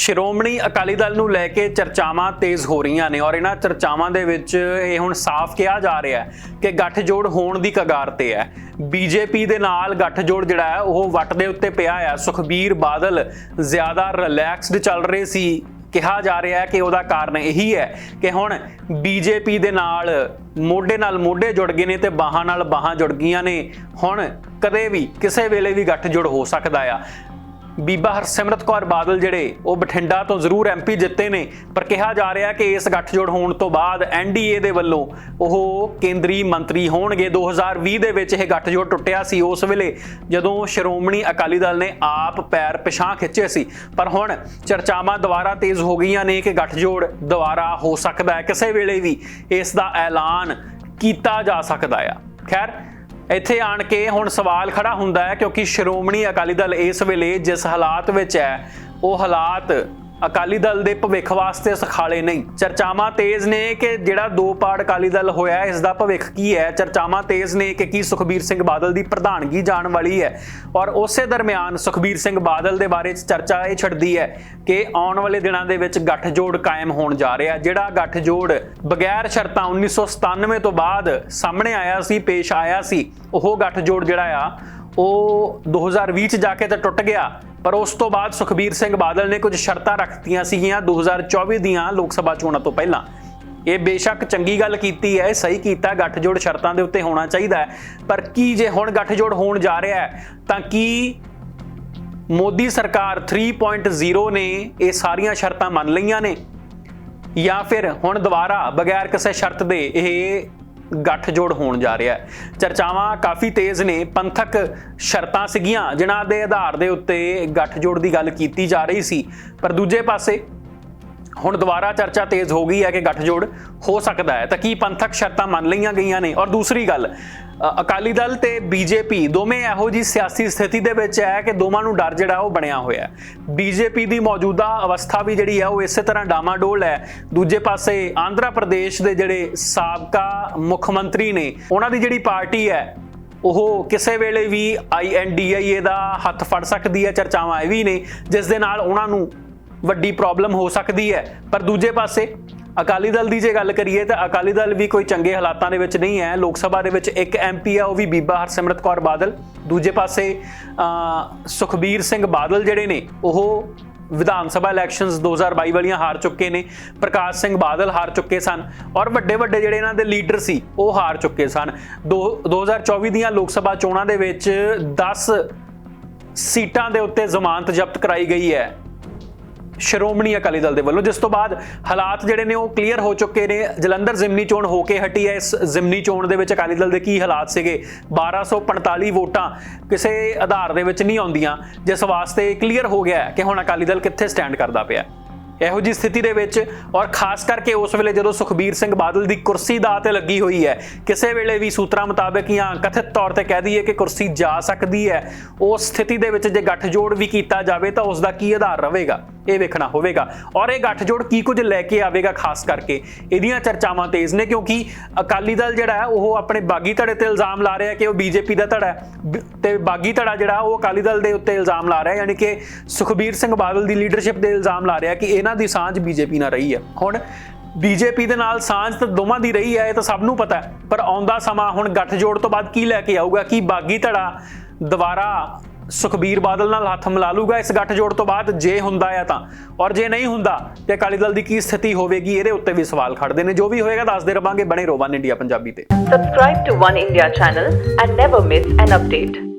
ਸ਼੍ਰੋਮਣੀ ਅਕਾਲੀ ਦਲ ਨੂੰ ਲੈ ਕੇ ਚਰਚਾਵਾਂ ਤੇਜ਼ ਹੋ ਰਹੀਆਂ ਨੇ ਔਰ ਇਹਨਾਂ ਚਰਚਾਵਾਂ ਦੇ ਵਿੱਚ ਇਹ ਹੁਣ ਸਾਫ਼ ਕਿਹਾ ਜਾ ਰਿਹਾ ਹੈ ਕਿ ਗੱਠਜੋੜ ਹੋਣ ਦੀ ਕਗਾਰ ਤੇ ਹੈ। ਬੀਜੇਪੀ ਦੇ ਨਾਲ ਗੱਠਜੋੜ ਜਿਹੜਾ ਹੈ, ਉਹ ਵੱਟ ਦੇ ਉੱਤੇ ਪਿਆ ਹੈ। ਸੁਖਬੀਰ ਬਾਦਲ ਜ਼ਿਆਦਾ ਰਿਲੈਕਸਡ ਚੱਲ ਰਹੇ ਸੀ। ਕਿਹਾ ਜਾ ਰਿਹਾ ਹੈ ਕਿ ਉਹਦਾ ਕਾਰਨ ਇਹੀ ਹੈ ਕਿ ਹੁਣ ਬੀਜੇਪੀ ਦੇ ਨਾਲ ਮੋਢੇ ਨਾਲ ਮੋਢੇ ਜੁੜ ਗਏ ਨੇ ਤੇ ਬਾਹਾਂ ਨਾਲ ਬਾਹਾਂ ਜੁੜ ਗਈਆਂ ਨੇ। ਹੁਣ ਕਦੇ ਵੀ, ਕਿਸੇ ਵੇਲੇ ਵੀ ਗੱਠਜੋੜ ਹੋ ਸਕਦਾ ਆ। ਬੀਬਾ ਹਰਸਿਮਰਤ ਕੌਰ ਬਾਦਲ ਜਿਹੜੇ, ਉਹ ਬਠਿੰਡਾ ਤੋਂ ਜ਼ਰੂਰ ਐਮਪੀ ਜਿੱਤੇ ਨੇ, ਪਰ ਕਿਹਾ ਜਾ ਰਿਹਾ ਕਿ ਇਸ ਗੱਠਜੋੜ ਹੋਣ ਤੋਂ ਬਾਅਦ ਐਨਡੀਏ ਦੇ ਵੱਲੋਂ ਉਹ ਕੇਂਦਰੀ ਮੰਤਰੀ ਹੋਣਗੇ। 2020 ਦੇ ਵਿੱਚ ਇਹ ਗੱਠਜੋੜ ਟੁੱਟਿਆ ਸੀ। ਉਸ ਵੇਲੇ ਜਦੋਂ ਸ਼੍ਰੋਮਣੀ ਅਕਾਲੀ ਦਲ ਨੇ ਆਪ ਪੈਰ ਪਿਛਾਂ ਖਿੱਚੇ ਸੀ। ਪਰ ਹੁਣ ਚਰਚਾਵਾਂ ਦੁਬਾਰਾ ਤੇਜ਼ ਹੋ ਗਈਆਂ ਨੇ ਕਿ ਗੱਠਜੋੜ ਦੁਬਾਰਾ ਹੋ ਸਕਦਾ ਹੈ। ਕਿਸੇ ਵੇਲੇ ਵੀ ਇਸ ਦਾ ਐਲਾਨ ਕੀਤਾ ਜਾ ਸਕਦਾ ਆ। ਖੈਰ ਇੱਥੇ ਆਣ ਕੇ ਹੁਣ ਸਵਾਲ ਖੜਾ ਹੁੰਦਾ ਹੈ ਕਿਉਂਕਿ ਸ਼੍ਰੋਮਣੀ ਅਕਾਲੀ ਦਲ ਇਸ ਵੇਲੇ ਜਿਸ ਹਾਲਾਤ ਵਿੱਚ ਹੈ, ਉਹ ਹਾਲਾਤ ਅਕਾਲੀ ਦਲ ਦੇ ਭਵਿੱਖ ਵਾਸਤੇ ਸਖਾਲੇ ਨਹੀਂ। ਚਰਚਾਵਾਂ ਤੇਜ਼ ਨੇ ਕਿ ਜਿਹੜਾ ਦੋ ਪਾੜ ਅਕਾਲੀ ਦਲ ਹੋਇਆ ਹੈ, ਇਸ ਦਾ ਭਵਿੱਖ ਕੀ ਹੈ? ਚਰਚਾਵਾਂ ਤੇਜ਼ ਨੇ ਕਿ ਕੀ ਸੁਖਬੀਰ ਸਿੰਘ ਬਾਦਲ ਦੀ ਪ੍ਰਧਾਨਗੀ ਜਾਣ ਵਾਲੀ ਹੈ? ਔਰ ਉਸੇ ਦਰਮਿਆਨ ਸੁਖਬੀਰ ਸਿੰਘ ਬਾਦਲ ਦੇ ਬਾਰੇ ਚਰਚਾ ਇਹ ਛੱਡਦੀ ਹੈ ਕਿ ਆਉਣ ਵਾਲੇ ਦਿਨਾਂ ਦੇ ਵਿੱਚ ਗੱਠਜੋੜ ਕਾਇਮ ਹੋਣ ਜਾ ਰਿਹਾ। ਜਿਹੜਾ ਗੱਠਜੋੜ ਬਗੈਰ ਸ਼ਰਤਾਂ 1997 ਤੋਂ ਬਾਅਦ ਸਾਹਮਣੇ ਆਇਆ ਸੀ ਪੇਸ਼ ਆਇਆ ਸੀ ਉਹ ਗੱਠਜੋੜ ਜਿਹੜਾ ਆ ਉਹ 2020 ਚ ਜਾ ਕੇ ਤਾਂ ਟੁੱਟ ਗਿਆ। ਪਰ ਉਸ ਤੋਂ ਬਾਅਦ ਸੁਖਬੀਰ ਸਿੰਘ ਬਾਦਲ ਨੇ ਕੁਝ ਸ਼ਰਤਾਂ ਰੱਖਤੀਆਂ ਸੀਗੀਆਂ 2024 ਦੀਆਂ ਲੋਕ ਸਭਾ ਚੋਣਾਂ ਤੋਂ ਪਹਿਲਾਂ। ਇਹ ਬੇਸ਼ੱਕ ਚੰਗੀ ਗੱਲ ਕੀਤੀ ਹੈ, ਸਹੀ ਕੀਤਾ, ਗੱਠਜੋੜ ਸ਼ਰਤਾਂ ਦੇ ਉੱਤੇ ਹੋਣਾ ਚਾਹੀਦਾ ਹੈ। ਪਰ ਕੀ ਜੇ ਹੁਣ ਗੱਠਜੋੜ ਹੋਣ ਜਾ ਰਿਹਾ ਹੈ, ਤਾਂ ਕੀ ਮੋਦੀ ਸਰਕਾਰ 3.0 ਨੇ ਇਹ ਸਾਰੀਆਂ ਸ਼ਰਤਾਂ ਮੰਨ ਲਈਆਂ ਨੇ? ਜਾਂ ਫਿਰ ਹੁਣ ਦੁਬਾਰਾ ਬਗੈਰ ਕਿਸੇ ਸ਼ਰਤ ਦੇ ਇਹ ਗੱਠਜੋੜ ਹੋਣ ਜਾ ਰਿਹਾ ਹੈ। ਚਰਚਾਵਾਂ ਕਾਫੀ ਤੇਜ਼ ਨੇ, ਪੰਥਕ ਸ਼ਰਤਾਂ ਸੀਗੀਆਂ, ਜਿਨ੍ਹਾਂ ਦੇ ਆਧਾਰ ਦੇ ਉੱਤੇ ਗੱਠਜੋੜ ਦੀ ਗੱਲ ਕੀਤੀ ਜਾ ਰਹੀ ਸੀ। ਪਰ ਦੂਜੇ ਪਾਸੇ ਹੁਣ ਦੁਬਾਰਾ ਚਰਚਾ ਤੇਜ਼ ਹੋ ਗਈ ਹੈ ਕਿ ਗੱਠਜੋੜ ਹੋ ਸਕਦਾ ਹੈ। ਤਾਂ ਕੀ ਪੰਥਕ ਸ਼ਰਤਾਂ ਮੰਨ ਲਈਆਂ ਗਈਆਂ ਨੇ? ਔਰ ਦੂਸਰੀ ਗੱਲ ਅਕਾਲੀ ਦਲ ਤੇ ਬੀਜੇਪੀ ਦੋਵੇਂ ਇਹੋ ਜੀ ਸਿਆਸੀ ਸਥਿਤੀ ਦੇ ਵਿੱਚ ਹੈ ਕਿ ਦੋਵਾਂ ਨੂੰ ਡਰ ਜਿਹੜਾ ਉਹ ਬਣਿਆ ਹੋਇਆ ਹੈ। ਬੀਜੇਪੀ ਦੀ ਮੌਜੂਦਾ ਅਵਸਥਾ ਵੀ ਜਿਹੜੀ ਹੈ ਉਹ ਇਸੇ ਤਰ੍ਹਾਂ ਡਾਮਾਡੋਲ ਹੈ। ਦੂਜੇ ਪਾਸੇ ਆਂਧਰਾ ਪ੍ਰਦੇਸ਼ ਦੇ ਜਿਹੜੇ ਸਾਬਕਾ ਮੁੱਖ ਮੰਤਰੀ ਨੇ, ਉਹਨਾਂ ਦੀ ਜਿਹੜੀ ਪਾਰਟੀ ਹੈ, ਉਹ ਕਿਸੇ ਵੇਲੇ ਵੀ ਆਈਐਨਡੀਆਈਏ ਦਾ ਹੱਥ ਫੜ ਸਕਦੀ ਹੈ। ਚਰਚਾਵਾਂ ਇਹ ਵੀ ਨੇ, ਜਿਸ ਦੇ ਨਾਲ ਉਹਨਾਂ ਨੂੰ ਵੱਡੀ ਪ੍ਰੋਬਲਮ ਹੋ ਸਕਦੀ ਹੈ। ਪਰ ਦੂਜੇ ਪਾਸੇ, ਅਕਾਲੀ ਦਲ ਦੀ ਜੇ ਗੱਲ ਕਰੀਏ ਤਾਂ ਅਕਾਲੀ ਦਲ ਵੀ ਕੋਈ ਚੰਗੇ ਹਾਲਾਤਾਂ ਦੇ ਵਿੱਚ ਨਹੀਂ ਹੈ। ਲੋਕ ਸਭਾ ਦੇ ਵਿੱਚ ਇੱਕ ਐਮਪੀ ਆ, ਉਹ ਵੀ ਬੀਬਾ ਹਰਸਿਮਰਤ ਕੌਰ ਬਾਦਲ। ਦੂਜੇ ਪਾਸੇ ਸੁਖਬੀਰ ਸਿੰਘ ਬਾਦਲ ਜਿਹੜੇ ਨੇ, ਉਹ ਵਿਧਾਨ ਸਭਾ ਇਲੈਕਸ਼ਨਸ 2022 ਵਾਲੀਆਂ ਹਾਰ ਚੁੱਕੇ ਨੇ। ਪ੍ਰਕਾਸ਼ ਸਿੰਘ ਬਾਦਲ ਹਾਰ ਚੁੱਕੇ ਸਨ। ਔਰ ਵੱਡੇ ਵੱਡੇ ਜਿਹੜੇ ਇਹਨਾਂ ਦੇ ਲੀਡਰ ਸੀ, ਉਹ ਹਾਰ ਚੁੱਕੇ ਸਨ। ਦੋ- 2024 ਦੀਆਂ ਲੋਕ ਸਭਾ ਚੋਣਾਂ ਦੇ ਵਿੱਚ 10 ਸੀਟਾਂ ਦੇ ਉੱਤੇ ਜ਼ਮਾਨਤ ਜ਼ਬਤ ਕਰਾਈ ਗਈ ਹੈ। ਸ਼੍ਰੋਮਣੀ ਅਕਾਲੀ ਦਲ ਦੇ ਵੱਲੋਂ, ਜਿਸ ਤੋਂ ਬਾਅਦ ਹਾਲਾਤ ਜਿਹੜੇ ਨੇ ਉਹ ਕਲੀਅਰ ਹੋ ਚੁੱਕੇ ਨੇ। ਜਲੰਧਰ ਜ਼ਿਮਨੀ ਚੋਣ ਹੋ ਕੇ ਹਟੀ ਹੈ। ਇਸ ਜ਼ਿਮਨੀ ਚੋਣ ਦੇ ਵਿੱਚ ਅਕਾਲੀ ਦਲ ਦੇ ਕੀ ਹਾਲਾਤ ਸੀਗੇ? 1245 ਵੋਟਾਂ ਕਿਸੇ ਆਧਾਰ ਦੇ ਵਿੱਚ ਨਹੀਂ ਆਉਂਦੀਆਂ, ਜਿਸ ਵਾਸਤੇ ਕਲੀਅਰ ਹੋ ਗਿਆ ਕਿ ਹੁਣ ਅਕਾਲੀ ਦਲ ਕਿੱਥੇ ਸਟੈਂਡ ਕਰਦਾ ਪਿਆ ਇਹੋ ਜੀ ਸਥਿਤੀ ਦੇ ਵਿੱਚ ਔਰ ਖਾਸ ਕਰਕੇ ਉਸ ਵੇਲੇ ਜਦੋਂ ਸੁਖਬੀਰ ਸਿੰਘ ਬਾਦਲ ਦੀ ਕੁਰਸੀ ਦਾ ਤੇ ਲੱਗੀ ਹੋਈ ਹੈ, ਕਿਸੇ ਵੇਲੇ ਵੀ ਸੂਤਰਾਂ ਮੁਤਾਬਕ ਜਾਂ ਕਥਿਤ ਤੌਰ ਤੇ ਕਹਿ ਦਈਏ ਕਿ ਕੁਰਸੀ ਜਾ ਸਕਦੀ ਹੈ, ਉਸ ਸਥਿਤੀ ਦੇ ਵਿੱਚ ਜੇ ਗੱਠਜੋੜ ਵੀ ਕੀਤਾ ਜਾਵੇ ਤਾਂ ਉਸ ਦਾ ਕੀ ਆਧਾਰ ਰਹੇਗਾ? ਇਹ ਵੇਖਣਾ ਹੋਵੇਗਾ। ਔਰ ਇਹ ਗੱਠਜੋੜ ਕੀ ਕੁਝ ਲੈ ਕੇ ਆਵੇਗਾ ਖਾਸ ਕਰਕੇ? ਇਹਦੀਆਂ ਚਰਚਾਵਾਂ ਤੇਜ਼ ਨੇ ਕਿਉਂਕਿ ਅਕਾਲੀ ਦਲ ਜਿਹੜਾ ਹੈ, ਉਹ ਆਪਣੇ ਬਾਗੀ ਧੜੇ ਤੇ ਇਲਜ਼ਾਮ ਲਾ ਰਿਹਾ ਕਿ ਉਹ ਬੀਜੇਪੀ ਦਾ ਧੜਾ ਹੈ। ਤੇ ਬਾਗੀ ਧੜਾ ਜਿਹੜਾ, ਉਹ ਅਕਾਲੀ ਦਲ ਦੇ ਉੱਤੇ ਇਲਜ਼ਾਮ ਲਾ ਰਿਹਾ ਯਾਨੀ ਕਿ ਸੁਖਬੀਰ ਸਿੰਘ ਬਾਦਲ ਦੀ ਲੀਡਰਸ਼ਿਪ ਦੇ ਇਲਜ਼ਾਮ ਲਾ ਰਿਹਾ ਕਿ ਇਹਨਾਂ ਦੀ ਸਾਂਝ ਬੀਜੇਪੀ ਨਾਲ ਰਹੀ ਹੈ। ਹੁਣ ਬੀਜੇਪੀ ਦੇ ਨਾਲ ਸਾਂਝ ਤਾਂ ਦੋਵਾਂ ਦੀ ਰਹੀ ਹੈ, ਇਹ ਤਾਂ ਸਭ ਨੂੰ ਪਤਾ ਹੈ। ਪਰ ਆਉਂਦਾ ਸਮਾਂ, ਹੁਣ ਗੱਠਜੋੜ ਤੋਂ ਬਾਅਦ ਕੀ ਲੈ ਕੇ ਆਊਗਾ? ਕੀ ਬਾਗੀ ਧੜਾ ਦੁਬਾਰਾ ਸੁਖਬੀਰ ਬਾਦਲ ਨਾਲ ਹੱਥ ਮਿਲਾ ਲੂਗਾ ਇਸ ਗੱਠਜੋੜ ਤੋਂ ਬਾਅਦ, ਜੇ ਹੁੰਦਾ ਆ ਤਾਂ। ਔਰ ਜੇ ਨਹੀਂ ਹੁੰਦਾ, ਤੇ ਅਕਾਲੀ ਦਲ ਦੀ ਕੀ ਸਥਿਤੀ ਹੋਵੇਗੀ, ਇਹਦੇ ਉੱਤੇ ਵੀ ਸਵਾਲ ਖੜਦੇ ਨੇ। ਜੋ ਵੀ ਹੋਏਗਾ, ਦੱਸਦੇ ਰਵਾਂਗੇ ਬਣੇ ਰੋਵਨ ਇੰਡੀਆ ਪੰਜਾਬੀ ਤੇ। Subscribe to One India channel and never miss an update.